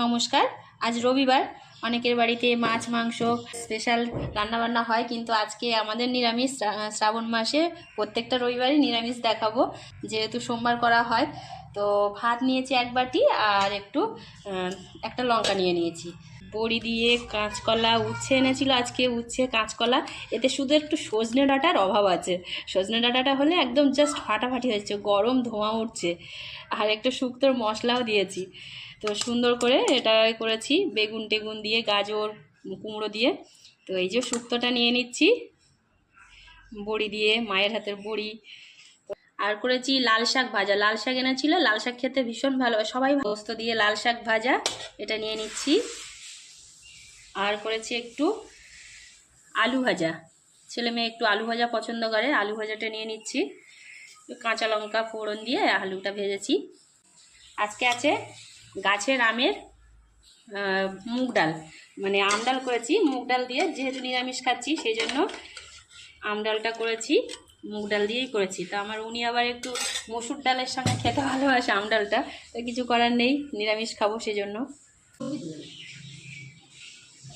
নমস্কার, আজ রবিবার। অনেকের বাড়িতে মাছ, মাংস স্পেশাল রান্নাবান্না হয়, কিন্তু আজকে আমাদের নিরামিষ শ্রাবণ মাসে প্রত্যেকটা রবিবারই নিরামিষ দেখাবো। যেহেতু সোমবার করা হয়, তো ভাত নিয়েছি এক বাটি আর একটু একটা লঙ্কা নিয়ে নিয়েছি। বড়ি দিয়ে কাঁচকলা উচ্ছে এনেছিল, আজকে উচ্ছে কাঁচকলা। এতে শুধু একটু সজনে ডাঁটার অভাব আছে। সজনে ডাঁটাটা হলে একদম জাস্ট ফাটাফাটি হয়েছে গরম ধোঁয়া উঠছে। আর একটু শুক্তোর মশলাও দিয়েছি। তো সুন্দর করে এটা করেছি, বেগুন টেগুন দিয়ে, গাজর কুমড়ো দিয়ে। তো এই যে শুক্তোটা নিয়ে নিচ্ছি, বড়ি দিয়ে, মায়ের হাতের বড়ি। আর করেছি লাল শাক ভাজা। লাল শাক এনেছিল, লাল শাক খেতে ভীষণ ভালো সবাই পোস্ত দিয়ে লাল শাক ভাজা, এটা নিয়ে নিচ্ছি। আর করেছি একটু আলু ভাজা। ছেলে মেয়ে একটু আলু ভাজা পছন্দ করে, আলু ভাজাটা নিয়ে নিচ্ছি। কাঁচা লঙ্কা ফোড়ন দিয়ে আলুটা ভেজেছি। আজকে আছে গাছের আমের মুগ ডাল। মানে আম ডাল করেছি, মুগ ডাল দিয়ে যেহেতু নিরামিষ খাচ্ছি সেই জন্য আম ডালটা করেছি, মুগ ডাল দিয়েই করেছি। তো আমার উনি আবার একটু মসুর ডালের সঙ্গে খেতে ভালোবাসে আম ডালটা, তো কিছু করার নেই, নিরামিষ খাব সেই